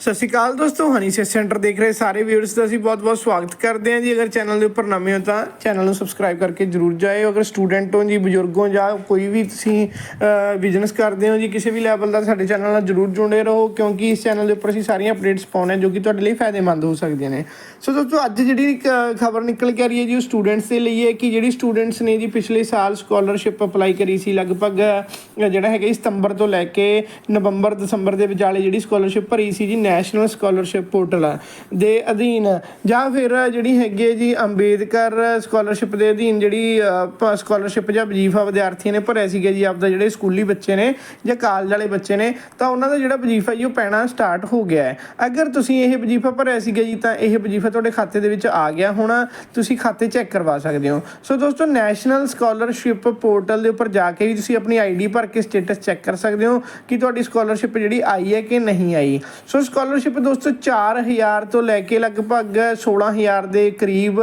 ਸਤਿ ਸ਼੍ਰੀ ਅਕਾਲ ਦੋਸਤੋ, ਹਨੀ ਸੇ ਸੈਂਟਰ ਦੇਖ ਰਹੇ ਸਾਰੇ ਵਿਊਅਰਸ ਦਾ ਅਸੀਂ ਬਹੁਤ-ਬਹੁਤ ਸਵਾਗਤ ਕਰਦੇ ਹਾਂ ਜੀ। ਅਗਰ ਚੈਨਲ ਦੇ ਉੱਪਰ ਨਵੇਂ ਹੋ ਤਾਂ ਚੈਨਲ ਨੂੰ ਸਬਸਕ੍ਰਾਈਬ ਕਰਕੇ ਜਰੂਰ ਜਾਇਓ। ਅਗਰ ਸਟੂਡੈਂਟ ਹੋ ਜੀ, ਬਜ਼ੁਰਗ ਹੋ ਜਾਂ ਕੋਈ ਵੀ ਤੁਸੀਂ ਬਿਜ਼ਨਸ ਕਰਦੇ ਹੋ ਜੀ, ਕਿਸੇ ਵੀ ਲੈਵਲ ਦਾ ਸਾਡੇ ਚੈਨਲ ਨਾਲ ਜਰੂਰ ਜੁੜੇ ਰਹੋ ਕਿਉਂਕਿ ਇਸ ਚੈਨਲ ਦੇ ਉੱਪਰ ਅਸੀਂ ਸਾਰੀਆਂ ਅਪਡੇਟਸ ਪਾਉਂਦੇ ਹਾਂ ਜੋ ਕਿ ਤੁਹਾਡੇ ਲਈ ਫਾਇਦੇਮੰਦ ਹੋ ਸਕਦੀਆਂ ਨੇ। ਸੋ ਦੋਸਤੋ, ਅੱਜ ਜਿਹੜੀ ਖਬਰ ਨਿਕਲ ਕੇ ਆ ਰਹੀ ਹੈ ਜੀ, ਉਹ ਸਟੂਡੈਂਟਸ ਦੇ ਲਈ ਹੈ ਕਿ ਜਿਹੜੀ ਸਟੂਡੈਂਟਸ ਨੇ ਜੀ ਪਿਛਲੇ ਸਾਲ ਸਕਾਲਰਸ਼ਿਪ ਅਪਲਾਈ ਕਰੀ ਸੀ ਲਗਭਗ ਜਿਹੜਾ ਹੈਗਾ ਸਤੰਬਰ ਤੋਂ ਲੈ ਕੇ ਨਵੰਬਰ ਦਸੰਬਰ ਦੇ ਵਿਚਾਲੇ ਜਿਹੜੀ ਸਕਾਲਰਸ਼ਿਪ ਭਰੀ ਸੀ ਜੀ ਨੈਸ਼ਨਲ ਸਕਾਲਰਸ਼ਿਪ ਪੋਰਟਲ ਦੇ ਅਧੀਨ ਜਾਂ ਫਿਰ ਜਿਹੜੀ ਹੈਗੀ ਹੈ ਜੀ ਅੰਬੇਦਕਰ ਸਕਾਲਰਸ਼ਿਪ ਦੇ ਅਧੀਨ ਜਿਹੜੀ ਸਕਾਲਰਸ਼ਿਪ ਜਾਂ ਵਜੀਫਾ ਵਿਦਿਆਰਥੀਆਂ ਨੇ ਭਰਿਆ ਸੀਗਾ ਜੀ ਆਪਦਾ ਜਿਹੜੇ ਸਕੂਲੀ ਬੱਚੇ ਨੇ ਜਾਂ ਕਾਲਜ ਵਾਲੇ ਬੱਚੇ ਨੇ, ਤਾਂ ਉਹਨਾਂ ਦਾ ਜਿਹੜਾ ਵਜੀਫਾ ਜੀ ਉਹ ਪੈਣਾ ਸਟਾਰਟ ਹੋ ਗਿਆ ਹੈ। ਅਗਰ ਤੁਸੀਂ ਇਹ ਵਜੀਫਾ ਭਰਿਆ ਸੀਗਾ ਜੀ, ਤਾਂ ਇਹ ਵਜੀਫਾ ਤੁਹਾਡੇ ਖਾਤੇ ਦੇ ਵਿੱਚ ਆ ਗਿਆ ਹੋਣਾ, ਤੁਸੀਂ ਖਾਤੇ ਚੈੱਕ ਕਰਵਾ ਸਕਦੇ ਹੋ। ਸੋ ਦੋਸਤੋ, ਨੈਸ਼ਨਲ ਸਕਾਲਰਸ਼ਿਪ ਪੋਰਟਲ ਦੇ ਉੱਪਰ ਜਾ ਕੇ ਵੀ ਤੁਸੀਂ ਆਪਣੀ ਆਈਡੀ ਭਰ ਕੇ ਸਟੇਟਸ ਚੈੱਕ ਕਰ ਸਕਦੇ ਹੋ ਕਿ ਤੁਹਾਡੀ ਸਕਾਲਰਸ਼ਿਪ ਜਿਹੜੀ ਆਈ ਹੈ ਕਿ ਨਹੀਂ ਆਈ। ਸੋ ਸਕਾਲਰਸ਼ਿਪ ਦੋਸਤੋ 4000 ਤੋਂ ਲੈ ਕੇ ਲਗਭਗ 16000 ਦੇ ਕਰੀਬ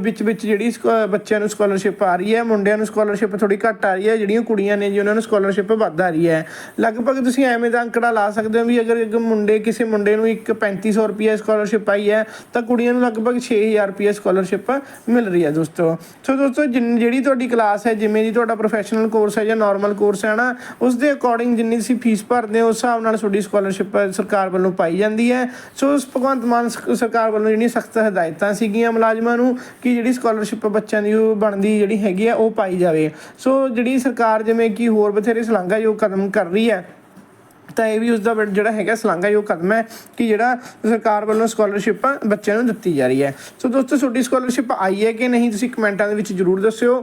ਵਿੱਚ ਵਿੱਚ ਜਿਹੜੀ ਸਕ- ਬੱਚਿਆਂ ਨੂੰ ਸਕਾਲਰਸ਼ਿਪ ਆ ਰਹੀ ਹੈ, ਮੁੰਡਿਆਂ ਨੂੰ ਸਕਾਲਰਸ਼ਿਪ ਥੋੜੀ ਘੱਟ ਆ ਰਹੀ ਹੈ, ਜਿਹੜੀਆਂ ਕੁੜੀਆਂ ਨੇ ਜੀ, ਉਹਨਾਂ ਨੂੰ ਸਕਾਲਰਸ਼ਿਪ ਵੱਧ ਆ ਰਹੀ ਹੈ। ਲਗਭਗ ਤੁਸੀਂ ਐਵੇਂ ਦਾ ਅੰਕੜਾ ਲਾ ਸਕਦੇ ਹੋ ਵੀ ਅਗਰ ਇੱਕ ਮੁੰਡੇ, ਕਿਸੇ ਮੁੰਡੇ ਨੂੰ ਇੱਕ 3500 ਰੁਪਏ ਸਕਾਲਰਸ਼ਿਪ ਆਈ ਹੈ, ਤਾਂ ਕੁੜੀਆਂ ਨੂੰ ਲਗਭਗ 6000 ਰੁਪਏ ਸਕਾਲਰਸ਼ਿਪ ਮਿਲ ਰਹੀ ਹੈ ਦੋਸਤੋ। ਸੋ ਦੋਸਤੋ, ਜਿੰਨ- ਜਿਹੜੀ ਤੁਹਾਡੀ ਕਲਾਸ ਹੈ, ਜਿਵੇਂ ਦੀ ਤੁਹਾਡਾ ਪ੍ਰੋਫੈਸ਼ਨਲ ਕੋਰਸ ਹੈ ਜਾਂ ਨਾਰਮਲ ਕੋਰਸ ਹੈ ਨਾ, ਉਸ ਦੇ ਅਕੋਰਡਿੰਗ ਜਿੰਨੀ ਤੁਸੀਂ ਫੀਸ ਭਰਦੇ ਹੋ, ਉਸ ਹਿਸਾਬ ਨਾਲ ਤੁਹਾਡੀ ਸਕਾਲਰਸ਼ਿਪ ਸਰਕਾਰ ਵੱਲੋਂ ਪਾਈ ਜਾਂਦੀ ਹੈ। ਸੋ ਭਗਵੰਤ ਮਾਨ ਸਰਕਾਰ ਵੱਲੋਂ ਜਿਹੜੀਆਂ ਸਖਤ ਹਦਾਇਤਾਂ ਸੀਗੀਆਂ ਮੁਲਾਜ਼ਮਾਂ ਨੂੰ ਕਿ ਜਿਹੜੀ ਸਕਾਲਰਸ਼ਿਪ ਬੱਚਿਆਂ ਦੀ ਉਹ ਬਣਦੀ ਜਿਹੜੀ ਹੈਗੀ ਆ, ਉਹ ਪਾਈ ਜਾਵੇ। ਸੋ ਜਿਹੜੀ ਸਰਕਾਰ ਜਿਵੇਂ ਕਿ ਹੋਰ ਬਥੇਰੇ ਸ਼ਲਾਘਾਯੋਗ ਕਦਮ ਕਰ ਰਹੀ ਹੈ, ਤਾਂ ਇਹ ਵੀ ਉਸ ਦਾ ਜਿਹੜਾ ਹੈਗਾ ਸ਼ਲਾਘਾਯੋਗ ਕਦਮ ਹੈ ਕਿ ਜਿਹੜਾ ਸਰਕਾਰ ਵੱਲੋਂ ਸਕਾਲਰਸ਼ਿਪ ਬੱਚਿਆਂ ਨੂੰ ਦਿੱਤੀ ਜਾ ਰਹੀ ਹੈ। ਸੋ ਦੋਸਤੋ, ਤੁਹਾਡੀ ਸਕਾਲਰਸ਼ਿਪ ਆਈ ਹੈ ਕਿ ਨਹੀਂ, ਤੁਸੀਂ ਕਮੈਂਟਾਂ ਦੇ ਵਿੱਚ ਜਰੂਰ ਦੱਸਿਓ।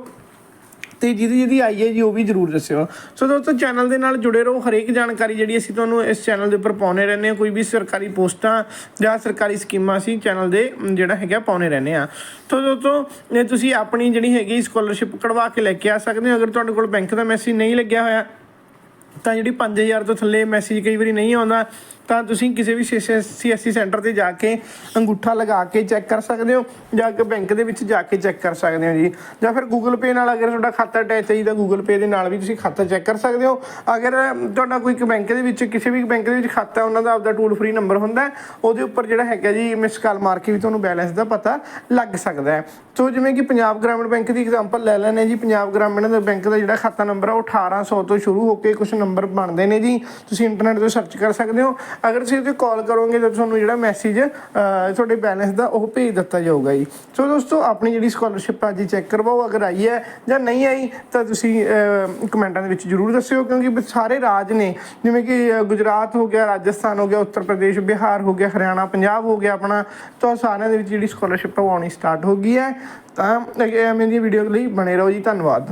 ਤੇ ਜਿਹਦੀ ਜਿਹਦੀ ਆਈ ਹੈ ਜੀ, ਉਹ ਵੀ ਜਰੂਰ ਦੱਸਿਓ। ਸੋ ਦੋਸਤੋ, ਚੈਨਲ ਦੇ ਨਾਲ ਜੁੜੇ ਰਹੋ। ਹਰੇਕ ਜਾਣਕਾਰੀ ਜਿਹੜੀ ਅਸੀਂ ਤੁਹਾਨੂੰ ਇਸ ਚੈਨਲ ਦੇ ਉੱਪਰ ਪਾਉਨੇ ਰਹਿੰਦੇ ਹਾਂ। ਕੋਈ ਵੀ ਸਰਕਾਰੀ ਪੋਸਟਾਂ ਜਾਂ ਸਰਕਾਰੀ ਸਕੀਮਾਂ ਅਸੀਂ ਚੈਨਲ ਦੇ ਜਿਹੜਾ ਹੈਗਾ ਪਾਉਨੇ ਰਹਿੰਦੇ ਆ ਸੋ ਦੋਸਤੋ ਤੁਸੀਂ ਆਪਣੀ ਜਿਹੜੀ ਹੈਗੀ ਸਕਾਲਰਸ਼ਿਪ ਕਢਵਾ ਕੇ ਲੈ ਕੇ ਆ ਸਕਦੇ ਹੋ। ਅਗਰ ਤੁਹਾਡੇ ਕੋਲ ਬੈਂਕ ਦਾ ਮੈਸੇਜ ਨਹੀਂ ਲੱਗਿਆ ਹੋਇਆ ਤਾਂ ਜਿਹੜੀ 5000 ਤੋਂ ਥੱਲੇ ਮੈਸੇਜ ਕਈ ਵਾਰੀ ਨਹੀਂ ਆਉਂਦਾ, ਤਾਂ ਤੁਸੀਂ ਕਿਸੇ ਵੀ ਸੀਐਸਸੀ ਸੈਂਟਰ ਤੇ ਜਾ ਕੇ ਅੰਗੂਠਾ ਲਗਾ ਕੇ ਚੈੱਕ ਕਰ ਸਕਦੇ ਹੋ, ਜਾਂ ਕਿ ਬੈਂਕ ਦੇ ਵਿੱਚ ਜਾ ਕੇ ਚੈੱਕ ਕਰ ਸਕਦੇ ਹੋ ਜੀ। ਜਾਂ ਫਿਰ ਗੂਗਲ ਪੇ ਨਾਲ ਅਗਰ ਤੁਹਾਡਾ ਖਾਤਾ ਅਟੈਚ ਹੈ ਤਾਂ ਗੂਗਲ ਪੇ ਦੇ ਨਾਲ ਵੀ ਤੁਸੀਂ ਖਾਤਾ ਚੈੱਕ ਕਰ ਸਕਦੇ ਹੋ। ਅਗਰ ਤੁਹਾਡਾ ਕੋਈ ਇੱਕ ਬੈਂਕ ਦੇ ਵਿੱਚ, ਕਿਸੇ ਵੀ ਬੈਂਕ ਦੇ ਵਿੱਚ ਖਾਤਾ, ਉਹਨਾਂ ਦਾ ਆਪਦਾ ਟੂਲ ਫ੍ਰੀ ਨੰਬਰ ਹੁੰਦਾ ਉਹਦੇ ਉੱਪਰ ਜਿਹੜਾ ਹੈਗਾ ਜੀ ਮਿਸ ਕਾਲ ਮਾਰ ਕੇ ਵੀ ਤੁਹਾਨੂੰ ਬੈਲੈਂਸ ਦਾ ਪਤਾ ਲੱਗ ਸਕਦਾ ਹੈ। ਸੋ ਜਿਵੇਂ ਕਿ ਪੰਜਾਬ ਗ੍ਰਾਮੀਣ ਬੈਂਕ ਦੀ ਐਗਜ਼ਾਮਪਲ ਲੈ ਲੈਣੇ ਜੀ, ਪੰਜਾਬ ਗ੍ਰਾਮੀਣ ਬੈਂਕ ਦਾ ਜਿਹੜਾ ਖਾਤਾ ਨੰਬਰ ਆ, ਉਹ 1800 ਤੋਂ ਸ਼ੁਰੂ ਹੋ ਕੇ ਕੁਝ ਨੰਬਰ ਬਣਦੇ ਨੇ ਜੀ, ਤੁਸੀਂ ਇੰਟਰਨੈਟ ਤੋਂ ਸਰਚ ਕਰ ਸਕਦੇ ਹੋ। ਅਗਰ ਤੁਸੀਂ ਉਹਤੇ ਕਾਲ ਕਰੋਗੇ, ਤਾਂ ਤੁਹਾਨੂੰ ਜਿਹੜਾ ਮੈਸੇਜ ਤੁਹਾਡੇ ਬੈਲੈਂਸ ਦਾ ਉਹ ਭੇਜ ਦਿੱਤਾ ਜਾਊਗਾ ਜੀ। ਸੋ ਦੋਸਤੋ, ਆਪਣੀ ਜਿਹੜੀ ਸਕਾਲਰਸ਼ਿਪ ਆ ਜੀ ਚੈੱਕ ਕਰਵਾਓ। ਅਗਰ ਆਈ ਹੈ ਜਾਂ ਨਹੀਂ ਆਈ, ਤਾਂ ਤੁਸੀਂ ਕਮੈਂਟਾਂ ਦੇ ਵਿੱਚ ਜਰੂਰ ਦੱਸਿਓ, ਕਿਉਂਕਿ ਸਾਰੇ ਰਾਜ ਨੇ, ਜਿਵੇਂ ਕਿ ਗੁਜਰਾਤ ਹੋ ਗਿਆ, ਰਾਜਸਥਾਨ ਹੋ ਗਿਆ, ਉੱਤਰ ਪ੍ਰਦੇਸ਼, ਬਿਹਾਰ ਹੋ ਗਿਆ, ਹਰਿਆਣਾ, ਪੰਜਾਬ ਹੋ ਗਿਆ ਆਪਣਾ, ਤਾਂ ਸਾਰਿਆਂ ਦੇ ਵਿੱਚ ਜਿਹੜੀ ਸਕਾਲਰਸ਼ਿਪ ਆਉਣੀ ਸਟਾਰਟ ਹੋ ਗਈ ਹੈ। ਤਾਂ ਐਵੇਂ ਦੀ ਵੀਡੀਓ ਲਈ ਬਣੇ ਰਹੋ ਜੀ। ਧੰਨਵਾਦ।